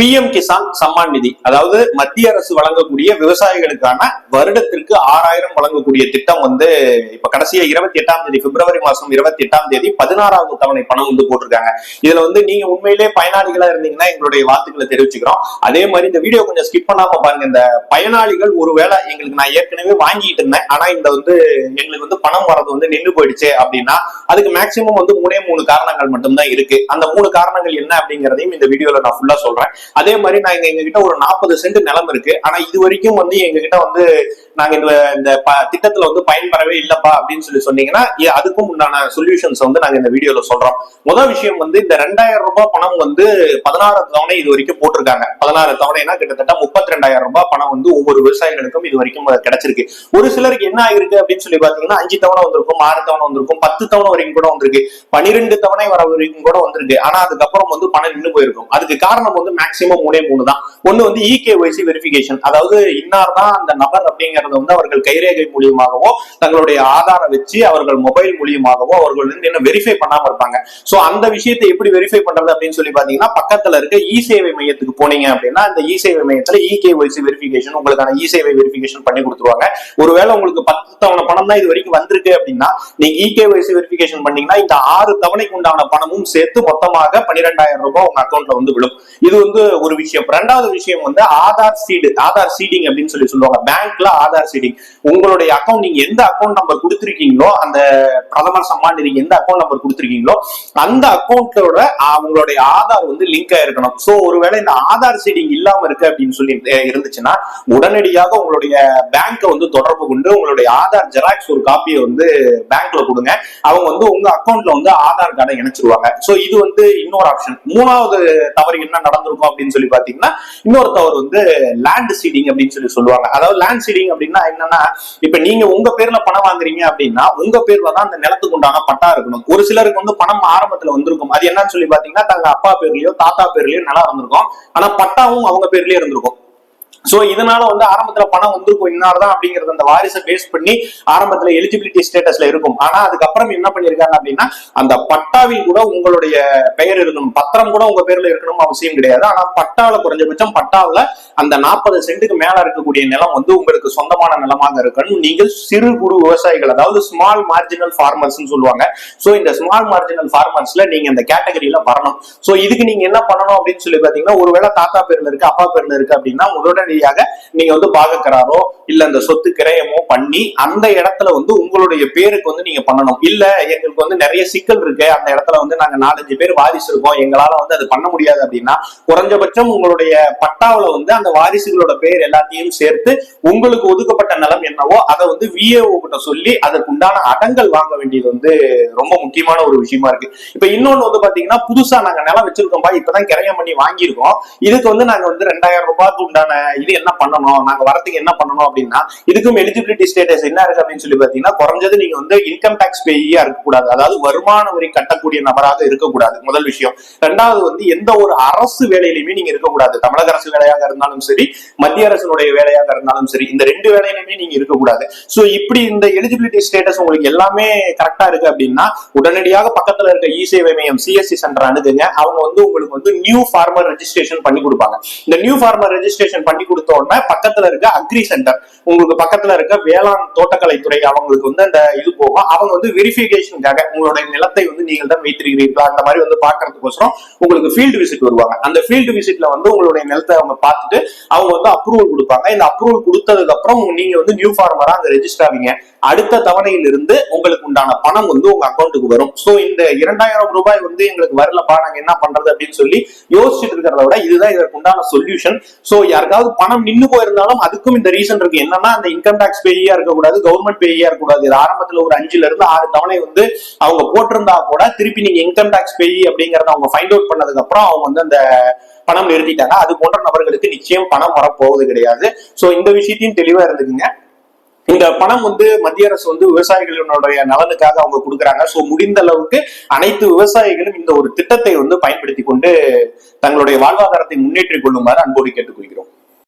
PM Kisan Samman நிதி அதாவது மத்திய அரசு வழங்கக்கூடிய விவசாயிகளுக்கான வருடத்திற்கு ஆறாயிரம் வழங்கக்கூடிய திட்டம் வந்து இப்ப கடைசியா இருபத்தி எட்டாம் தேதி பிப்ரவரி மாசம் இருபத்தி எட்டாம் தேதி பதினாறாவது தவணை பணம் வந்து போட்டிருக்காங்க. இதுல வந்து நீங்க உண்மையிலே பயனாளிகளா இருந்தீங்கன்னா எங்களுடைய வாழ்த்துக்களை தெரிவிச்சுக்கிறோம். அதே மாதிரி இந்த வீடியோ கொஞ்சம் ஸ்கிப் பண்ணாம பாருங்க. இந்த பயனாளிகள் ஒருவேளை எங்களுக்கு நான் ஏற்கனவே வாங்கிட்டு இருந்தேன். ஆனா இந்த வந்து எங்களுக்கு வந்து பணம் வரது வந்து நின்று போயிடுச்சு அப்படின்னா அதுக்கு மேக்சிமம் வந்து மூணே மூணு காரணங்கள் மட்டும்தான் இருக்கு. அந்த மூணு காரணங்கள் என்ன அப்படிங்கிறதையும் இந்த வீடியோல நான் ஃபுல்லா சொல்றேன். அதே மாதிரி நான் எங்க கிட்ட ஒரு நாற்பது சென்ட் நிலம் இருக்கு. ஆனா இது வரைக்கும் வந்து எங்க கிட்ட வந்து நாங்க இந்த இந்த ப- திட்டத்துல வந்து பயன்பெறவே இல்லப்பா அப்படின்னு சொல்லி சொன்னீங்கன்னா அதுக்கும் உண்டான சொல்யூஷன்ஸ் வந்து நாங்க இந்த வீடியோல சொல்றோம். முதல் விஷயம் வந்து இந்த ரெண்டாயிரம் ரூபாய் பணம் வந்து பதினாறு தவணை இது வரைக்கும் போட்டிருக்காங்க. பதினாறு தவணைனா கிட்டத்தட்ட முப்பத்தி ரெண்டாயிரம் ரூபாய் பணம் வந்து ஒவ்வொரு விவசாயிகளுக்கும் இது வரைக்கும் கிடைச்சிருக்கு. ஒரு சிலருக்கு என்ன ஆயிருக்கு அப்படின்னு சொல்லி பாத்தீங்கன்னா அஞ்சு தவணை வந்திருக்கும் ஆறு தவணை வந்திருக்கும் பத்து தவணை வரைக்கும் கூட வந்திருக்கு. பனிரெண்டு தவணை வர வரைக்கும் கூட வந்திருக்கு. ஆனா அதுக்கப்புறம் வந்து பணம் நின்று போயிருக்கும். அதுக்கு காரணம் வந்து மேக்சிமம் மூணே மூணு தான். ஒண்ணு வந்து இகேஒய்சி வெரிஃபிகேஷன் அதாவது இன்னார் தான் அந்த நபர் அப்படிங்கிறது வந்து அவர்கள் கைரேகை மூலியமாகவோ தங்களுடைய ஆதாரம் வச்சு அவர்கள் மொபைல் மூலியமாகவோ அவர்கள் வந்து என்ன வெரிஃபை பண்ணாம இருப்பாங்க. சோ அந்த விஷயத்தை எப்படி வெரிஃபை பண்றது அப்படின்னு சொல்லி பாத்தீங்கன்னா பக்கத்துல இருக்க இ சேவை மையத்துக்கு போனீங்க அப்படின்னா அந்த இ சேவை மையத்துல இகேஒய்சி வெரிஃபிகேஷன் உங்களுக்கான இ சேவை வெரிஃபிகேஷன் பண்ணி கொடுத்துருவாங்க. ஒருவேளை உங்களுக்கு பத்து தவணை பணம் தான் இது வரைக்கும் வந்திருக்கு அப்படின்னா நீங்க இகேஒய்சி வெரிஃபிகேஷன் பண்ணீங்கன்னா இந்த ஆறு தவணைக்கு உண்டான பணமும் சேர்த்து மொத்தமாக பன்னிரெண்டாயிரம் ரூபாய் உங்க அக்கௌண்ட்ல வந்து விழும். இது வந்து ஒரு விஷயம். ரெண்டாவது விஷயம் வந்து ஆதார் சீடு ஆதார் சீடிங் அப்படின்னு சொல்லி சொல்லுவாங்க. பேங்க்ல ஆதார் சீடிங் உங்களுடைய அக்கௌண்ட் நீங்க எந்த அக்கௌண்ட் நம்பர் கொடுத்துருக்கீங்களோ அந்த பிரதமர் சம்மான் நிதிக்கு எந்த அக்கௌண்ட் நம்பர் கொடுத்துருக்கீங்களோ அந்த அக்கௌண்ட்டோட உங்களுடைய ஆதார் வந்து லிங்க் ஆயிருக்கணும் சோ ஒருவேளை இந்த ஆதார் சீடிங் இல்லாம இருக்கு அப்படின்னு சொல்லி இருந்துச்சுன்னா உடனடியாக உங்களுடைய பேங்க்கை வந்து தொடர்பு கொண்டு உங்களுடைய ஆதார் ஜெராக்ஸ் ஒரு காப்பியை வந்து பேங்க்ல கொடுங்க. அவங்க வந்து உங்க அக்கௌண்ட்ல வந்து ஆதார் கார்டை இணைச்சிருவாங்க. சோ இது வந்து இன்னொரு ஆப்ஷன் மூணாவது தவறு என்ன நடந்திருக்கும் அப்படின்னு சொல்லி பாத்தீங்கன்னா இன்னொரு தவறு வந்து லேண்ட் சீடிங் அப்படின்னு சொல்லி சொல்லுவாங்க. அதாவது லேண்ட் சீடிங் அப்படின்னா என்னன்னா இப்ப நீங்க உங்க பேர்ல பணம் வாங்குறீங்க அப்படின்னா உங்க பேர்ல தான் அந்த நிலத்துக்கு உண்டான பட்டா இருக்கணும். ஒரு சிலருக்கு வந்து பணம் ஆரம்பத்துல வந்திருக்கும். அது என்னன்னு சொல்லி பாத்தீங்கன்னா தங்க அப்பா பேர்லயோ தாத்தா பேர்லயோ நிலம் இருந்திருக்கும். ஆனா பட்டாவும் அவங்க பேர்லயே இருந்திருக்கும். சோ இதனால வந்து ஆரம்பத்துல பணம் வந்திருக்கும் இன்னார்தான் அப்படிங்கறது அந்த வாரிசை பேஸ் பண்ணி ஆரம்பத்துல எலிஜிபிலிட்டி ஸ்டேட்டஸ்ல இருக்கும். ஆனா அதுக்கப்புறம் என்ன பண்ணிருக்காங்க அப்படின்னா அந்த பட்டாவில் கூட உங்களுடைய பெயர் இருக்கணும் பத்திரம் கூட உங்க பேர்ல இருக்கணும் அவசியம் கிடையாது. ஆனா பட்டாவில குறைஞ்சபட்சம் பட்டாவில அந்த நாற்பது சென்ட்டுக்கு மேல இருக்கக்கூடிய நிலம் வந்து உங்களுக்கு சொந்தமான நிலமாக இருக்கணும். நீங்கள் சிறு குறு விவசாயிகள் அதாவது ஸ்மால் மார்ஜினல் ஃபார்மர்ஸ் சொல்லுவாங்க. சோ இந்த ஸ்மால் மார்ஜினல் ஃபார்மர்ஸ்ல நீங்க இந்த கேட்டகரியில வரணும். சோ இதுக்கு நீங்க என்ன பண்ணணும் அப்படின்னு சொல்லி பாத்தீங்கன்னா ஒருவேளை தாத்தா பேர்ல இருக்கு அப்பா பேர்ல இருக்கு அப்படின்னா உடனடியாக நீங்க வந்து பாகக்கராரோ இல்ல இந்த சொத்து கிரயமோ பண்ணி அந்த இடத்துல வந்து உங்களுடைய பேருக்கு வந்து நீங்க பண்ணணும். இல்ல எங்களுக்கு வந்து நிறைய சிக்கல் இருக்கு. அந்த இடத்துல வந்து நாங்க நாலஞ்சு பேர் வாரிசு இருக்கோம். எங்களால வந்து அது பண்ண முடியாது அப்படின்னா குறைஞ்சபட்சம் உங்களுடைய பட்டாவுல வந்து அந்த வாரிசுகளோட பெயர் எல்லாத்தையும் சேர்த்து உங்களுக்கு ஒதுக்கப்பட்ட நிலம் என்னவோ அதை வந்து விஏஓ கிட்ட சொல்லி அதற்கு உண்டான அடங்கல் வாங்க வேண்டியது வந்து ரொம்ப முக்கியமான ஒரு விஷயமா இருக்கு. இப்ப இன்னொன்னு வந்து பாத்தீங்கன்னா புதுசா நாங்க நிலம் வச்சிருக்கோம்பா. இப்பதான் கிரயம் பண்ணி வாங்கியிருக்கோம். இதுக்கு வந்து நாங்க வந்து ரெண்டாயிரம் ரூபாய்க்கு உண்டான இது என்ன பண்ணணும்? நாங்க வரத்துக்கு என்ன பண்ணணும் அப்படின்னா இதுக்கும் எலிஜிபிலிட்டி ஸ்டேட்டஸ் என்ன இருக்கு அப்படின்னு சொல்லி பாத்தீங்கன்னா குறைஞ்சது நீங்க வந்து இன்கம் டேக்ஸ் பேயா இருக்கக்கூடாது. அதாவது வருமான வரி கட்டக்கூடிய நபராக இருக்கக்கூடாது. முதல் விஷயம். ரெண்டாவது வந்து எந்த ஒரு அரசு வேலையிலுமே நீங்க இருக்கக்கூடாது. தமிழக அரசு வேலையாக இருந்தாலும் சரி மத்திய அரசினுடைய வேலையாக இருந்தாலும் சரி இந்த ரெண்டு வேலையிலுமே நீங்க இருக்கக்கூடாது. ஸோ இப்படி இந்த எலிஜிபிலிட்டி ஸ்டேட்டஸ் உங்களுக்கு எல்லாமே கரெக்டா இருக்கு அப்படின்னா உடனடியாக பக்கத்துல இருக்க இ சேவை மையம் சிஎஸ்சி சென்டர் அணுகுங்க. அவங்க வந்து உங்களுக்கு வந்து நியூ ஃபார்மர் ரெஜிஸ்ட்ரேஷன் பண்ணி கொடுப்பாங்க. இந்த நியூ ஃபார்மர் ரெஜிஸ்ட்ரேஷன் பண்ணி கொடுத்த உடனே பக்கத்துல இருக்க அக்ரி சென்டர் உங்களுக்கு பக்கத்துல இருக்க வேளாண் தோட்டக்கலைத்துறை அவங்களுக்கு வந்து அந்த இது போகும். அவங்க வந்து வெரிஃபிகேஷனுக்காக உங்களுடைய நிலத்தை வந்து நீங்கள் தான் வைத்திருக்கிறீர்களா? அந்த மாதிரி வந்து பாக்குறதுக்கோசரம் உங்களுக்கு ஃபீல்டு விசிட் வருவாங்க. அந்த ஃபீல்டு விசிட்ல வந்து உங்களுடைய நிலத்தை அவங்க பார்த்துட்டு அவங்க வந்து அப்ரூவல் கொடுப்பாங்க. இந்த அப்ரூவல் கொடுத்ததுக்கு அப்புறம் நீங்க வந்து நியூ ஃபார்மரா அங்க ரெஜிஸ்டர் ஆவீங்க. அடுத்த தவணையிலிருந்து உங்களுக்கு உண்டான பணம் வந்து உங்க அக்கௌண்ட்டுக்கு வரும். சோ இந்த இரண்டாயிரம் ரூபாய் வந்து எங்களுக்கு வரலப்பா நாங்க என்ன பண்றது அப்படின்னு சொல்லி யோசிச்சுட்டு இருக்கிறத விட இதுதான் இதற்கு உண்டான சொல்யூஷன் சோ யாருக்காவது பணம் நின்னு போயிருந்தாலும் அதுக்கும் இந்த ரீசன் இருக்கு. என்னன்னா அந்த இன்கம் டாக்ஸ் பேயா இருக்கக்கூடாது கவர்மெண்ட் பேயா இருக்கக்கூடாது. இது ஆரம்பத்துல ஒரு அஞ்சுல இருந்து ஆறு தவணை வந்து அவங்க போட்டிருந்தா கூட திருப்பி நீங்க இன்கம் டாக்ஸ் பேயி அப்படிங்கறத அவங்க ஃபைண்ட் அவுட் பண்ணதுக்கு அப்புறம் அவங்க வந்து அந்த பணம் நிறுத்திட்டாங்க. அது போன்ற நபர்களுக்கு நிச்சயம் பணம் வரப்போவது கிடையாது. சோ இந்த விஷயத்தையும் தெளிவா இருந்துக்குங்க. இந்த பணம் வந்து மத்திய அரசு வந்து விவசாயிகளினுடைய நலனுக்காக அவங்க கொடுக்குறாங்க. சோ முடிந்த அளவுக்கு அனைத்து விவசாயிகளும் இந்த ஒரு திட்டத்தை வந்து பயன்படுத்தி கொண்டு தங்களுடைய வாழ்வாதாரத்தை முன்னேற்றிக் கொள்ளுமாறு அன்போடு கேட்டுக்கொள்கிறோம்.